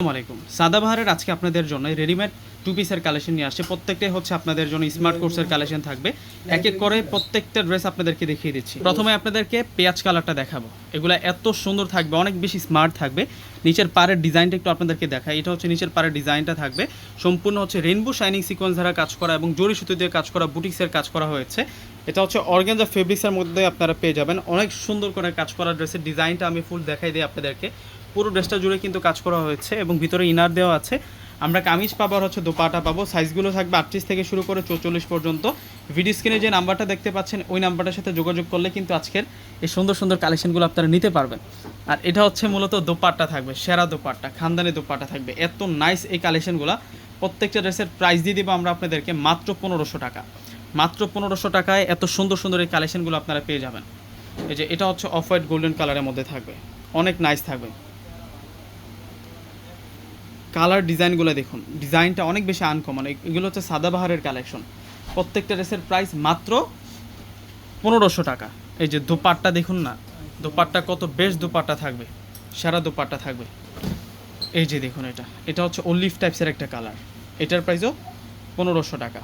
আসসালামু আলাইকুম। সাদাবাহারের আজকে আপনাদের জন্য রেডিমেড টু পিসের কালেকশন নিয়ে আসছে। প্রত্যেকটাই হচ্ছে আপনাদের জন্য স্মার্ট কোর্সের কালেকশন থাকবে। এক এক করে প্রত্যেকটা ড্রেস আপনাদেরকে দেখিয়ে দিচ্ছি। প্রথমে আপনাদেরকে পেঁয়াজ কালারটা দেখাবো। এগুলো এত সুন্দর থাকবে, অনেক বেশি স্মার্ট থাকবে। নিচের পাড়ের ডিজাইনটা একটু আপনাদেরকে দেখাই। এটা হচ্ছে নিচের পাড়ের ডিজাইনটা থাকবে। সম্পূর্ণ হচ্ছে রেনবো শাইনিং সিকোয়েন্স দ্বারা কাজ করা এবং জরি সুতো দিয়ে কাজ করা বুটিক্সের কাজ করা হয়েছে। এটা হচ্ছে অর্গানজা ফেব্রিক্সের মধ্যে আপনারা পেয়ে যাবেন। অনেক সুন্দর করে কাজ করা ড্রেসের ডিজাইনটা আমি ফুল দেখাই দিই আপনাদেরকে। পুরো ড্রেসটা জুড়ে কিন্তু কাজ করা হয়েছে এবং ভিতরে ইনার দেওয়া আছে। আমরা কামিজ পাবো আর হচ্ছে দোপাটা পাবো। সাইজগুলো থাকবে আটত্রিশ থেকে শুরু করে চৌচল্লিশ পর্যন্ত। ভিডিও স্ক্রিনে যে নাম্বারটা দেখতে পাচ্ছেন, ওই নাম্বারটার সাথে যোগাযোগ করলে কিন্তু আজকের এই সুন্দর সুন্দর কালেকশনগুলো আপনারা নিতে পারবেন। আর এটা হচ্ছে মূলত দোপাট্টা থাকবে, সেরা দোপাট্টা, খানদানি দোপাট্টা থাকবে। এত নাইস এই কালেকশনগুলো প্রত্যেকটা ড্রেসের প্রাইস দিয়ে দিব আমরা আপনাদেরকে মাত্র পনেরোশো টাকা। মাত্র পনেরোশো টাকায় এত সুন্দর সুন্দর এই কালেকশনগুলো আপনারা পেয়ে যাবেন। এই যে এটা হচ্ছে অফ হোয়াইট গোল্ডেন কালারের মধ্যে থাকবে। অনেক নাইস থাকবে। কালার ডিজাইনগুলো দেখুন। ডিজাইনটা অনেক বেশি আনকমন এগুলো হচ্ছে সাদাবাহারের কালেকশন প্রত্যেকটা ড্রেসের প্রাইস মাত্র পনেরোশো টাকা। এই যে দোপাট্টা দেখুন না, দোপাট্টা কত বেশ দোপাট্টা থাকবে, সারা দোপাট্টা থাকবে। এই যে দেখুন এটা এটা হচ্ছে অলিভ টাইপসের একটা কালার এটার প্রাইসও পনেরোশো টাকা।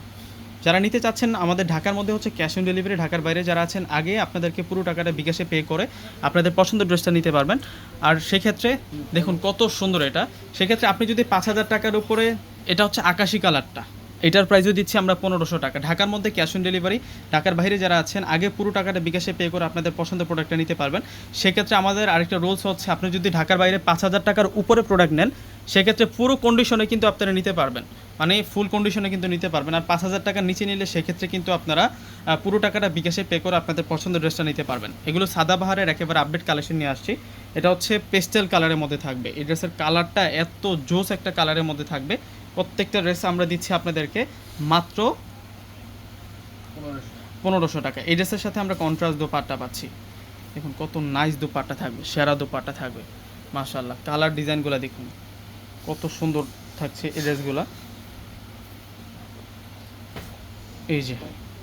যারা নিতে চাচ্ছেন, আমাদের ঢাকার মধ্যে হচ্ছে ক্যাশ অন ডেলিভারি ঢাকার বাইরে যারা আছেন, আগে আপনাদেরকে পুরো টাকাটা বিকাশে পে করে আপনাদের পছন্দের ড্রেসটা নিতে পারবেন। আর সেক্ষেত্রে দেখুন কত সুন্দর এটা। সেক্ষেত্রে আপনি যদি পাঁচ হাজার টাকার উপরে, এটা হচ্ছে আকাশি কালারটা। এটার প্রাইসও দিচ্ছি আমরা পনেরোশো টাকা। ঢাকার মধ্যে ক্যাশ অন ডেলিভারি ঢাকার বাইরে যারা আছেন, আগে পুরো টাকাটা বিকাশে পে করে আপনাদের পছন্দের প্রোডাক্টটা নিতে পারবেন। সেক্ষেত্রে আমাদের আরেকটা রুলস হচ্ছে, আপনি যদি ঢাকার বাইরে পাঁচ হাজার টাকার উপরে প্রোডাক্ট নেন সেক্ষেত্রে পুরো কন্ডিশনে কিন্তু আপনারা নিতে পারবেন। মানে ফুল কন্ডিশনে কিন্তু নিতে পারবেন। আর পাঁচ হাজার টাকার নিচে নিলে সেক্ষেত্রে কিন্তু আপনারা পুরো টাকাটা বিকাশে পে করে আপনাদের পছন্দের ড্রেসটা নিতে পারবেন। এগুলো সাদাবাহারের একেবারে আপডেট কালেকশন নিয়ে আসছি। এটা হচ্ছে পেস্টেল কালারের মধ্যে থাকবে। এই ড্রেসের কালারটা এত জোস একটা কালারের মধ্যে থাকবে। প্রত্যেকটা ড্রেস আমরা দিচ্ছি আপনাদেরকে মাত্র পনেরোশো টাকা। এই ড্রেসের সাথে আমরা কন্ট্রাস্ট দোপাট্টা পাচ্ছি। দেখুন কত নাইস দোপাট্টা থাকবে, সেরা দোপাট্টা থাকবে। মাশাল্লাহ কালার ডিজাইনগুলো দেখুন। কত সুন্দর থাকছে এই ড্রেসগুলো। এই যে,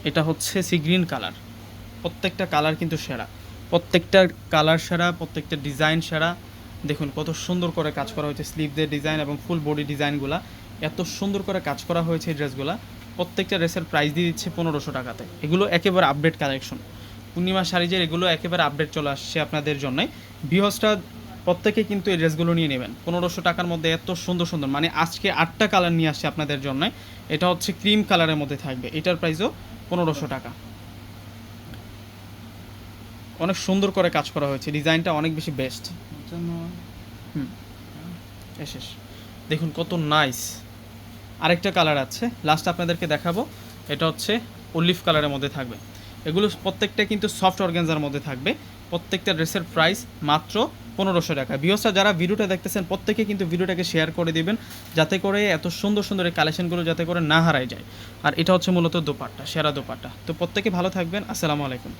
এটা হচ্ছে সি গ্রিন কালার। প্রত্যেকটা কালার কিন্তু সেরা। প্রত্যেকটা কালার সেরা, প্রত্যেকটা ডিজাইন সেরা। দেখুন, কত সুন্দর করে কাজ করা হয়েছে স্লিভদের ডিজাইন এবং ফুল বডি ডিজাইনগুলো। এত সুন্দর করে কাজ করা হয়েছে এই ড্রেসগুলো। প্রত্যেকটা ড্রেসের প্রাইস দিয়ে দিচ্ছে পনেরোশো টাকাতে। এগুলো একেবারে আপডেট কালেকশন পূর্ণিমা শাড়িজের এগুলো একেবারে আপডেট চলে আসছে আপনাদের জন্যই। বিহসটা প্রত্যেকে কিন্তু এই ড্রেসগুলো নিয়ে নেবেন। পনেরোশো টাকার মধ্যে এত সুন্দর সুন্দর মানে আজকে আটটা কালার নিয়ে আসছে আপনাদের জন্য। এটা হচ্ছে ক্রিম কালারের মধ্যে থাকবে। এটার প্রাইসও পনেরোশো টাকা। অনেক সুন্দর করে কাজ করা হয়েছে। ডিজাইনটা অনেক বেশি বেস্ট হুম। শেষ। দেখুন কত নাইস আরেকটা কালার আছে। লাস্ট আপনাদেরকে দেখাবো। এটা হচ্ছে অলিভ কালারের মধ্যে থাকবে। এগুলো প্রত্যেকটা কিন্তু সফট অর্গানজার মধ্যে থাকবে। প্রত্যেকটা ড্রেসের প্রাইস মাত্র পনেরোশো টাকা। বিহসটা যারা ভিডিওটা দেখতেছেন, প্রত্যেকে কিন্তু ভিডিওটাকে শেয়ার করে দিবেন, যাতে করে এত সুন্দর সুন্দর এই কালেকশনগুলো যাতে করে না হারায় যায়। আর এটা হচ্ছে মূলত দোপাট্টা, সেরা দোপাট্টা। তো প্রত্যেকে ভালো থাকবেন, আসসালামু আলাইকুম।